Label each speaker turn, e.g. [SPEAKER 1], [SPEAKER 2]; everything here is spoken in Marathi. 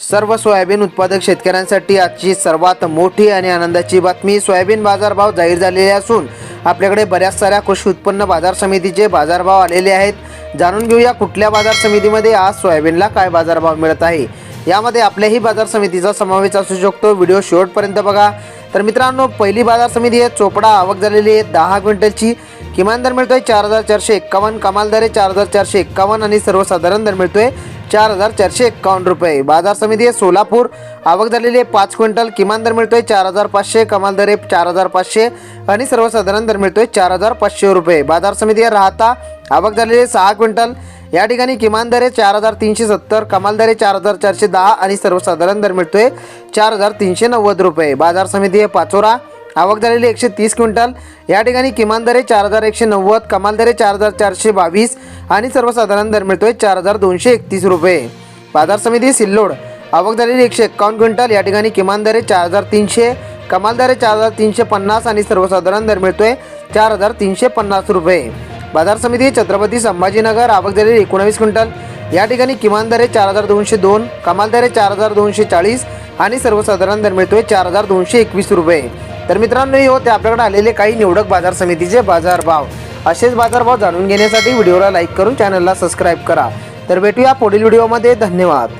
[SPEAKER 1] सर्व सोयाबीन उत्पादक शेतकऱ्यांसाठी आजची सर्वात मोठी आणि आनंदाची बातमी. सोयाबीन बाजारभाव जाहीर झालेले असून आपल्याकडे बऱ्याच साऱ्या कृषी उत्पन्न बाजार समितीचे बाजारभाव आलेले आहेत. जाणून घेऊया कुठल्या बाजार समितीमध्ये आज सोयाबीनला काय बाजारभाव मिळत आहे. यामध्ये आपल्याही बाजार समितीचा समावेश असू शकतो. व्हिडिओ शेवटपर्यंत बघा. तर मित्रांनो पहिली बाजार समिती आहे. चोपडा आवक झालेली आहे. दहा क्विंटलची. किमान दर मिळतोय चार हजार चारशे एक्कावन्न कमाल दर आहे चार हजार चारशे एक्कावन्न आणि सर्वसाधारण दर मिळतोय चार हजार चारशे एक्कावन्न रुपये. बाजार समिती आहे सोलापूर. आवक झालेली आहे पाच क्विंटल. किमान दर मिळतोय चार हजार पाचशे कमाल दर आहे चार हजार पाचशे आणि सर्वसाधारण दर मिळतोय चार हजार पाचशे रुपये. बाजार समिती आहे राहता. आवक झालेली आहे सहा क्विंटल. या ठिकाणी किमान दर आहे चार हजार तीनशे सत्तर कमाल दर आहे चार हजार चारशे दहा आणि सर्वसाधारण दर मिळतोय चार हजार तीनशे नव्वद रुपये. बाजार समिती आहे पाचोरा. आवक झालेली एकशे तीस क्विंटल. या ठिकाणी किमान दर आहे चार हजार एकशे नव्वद कमाल दर आहे चार हजार चारशे बावीस आणि सर्वसाधारण दर मिळतोय चार हजार दोनशे एकतीस रुपये. बाजार समिती सिल्लोड. आवक झालेली एकशे एक्कावन्न क्विंटल या ठिकाणी किमान दर चार हजार तीनशे कमाल दर चार हजार तीनशे पन्नास आणि सर्वसाधारण दर मिळतोय चार हजार तीनशे पन्नास रुपये. बाजार समिती छत्रपती संभाजीनगर आवक झालेली एकोणावीस क्विंटल या ठिकाणी किमान दर चार हजार दोनशे दोन कमाल दर चार हजार दोनशे चाळीस आणि सर्वसाधारण दर मिळतोय चार हजार दोनशे एकवीस रुपये. तर मित्रांनो हे होते आपल्याकडे आलेले काही निवडक बाजार समितीचे बाजार भाव असेच बाजारभाव जाणून घेण्यासाठी व्हिडिओला लाईक करून चॅनलला सबस्क्राईब करा. तर भेटूया पुढील व्हिडिओमध्ये. धन्यवाद.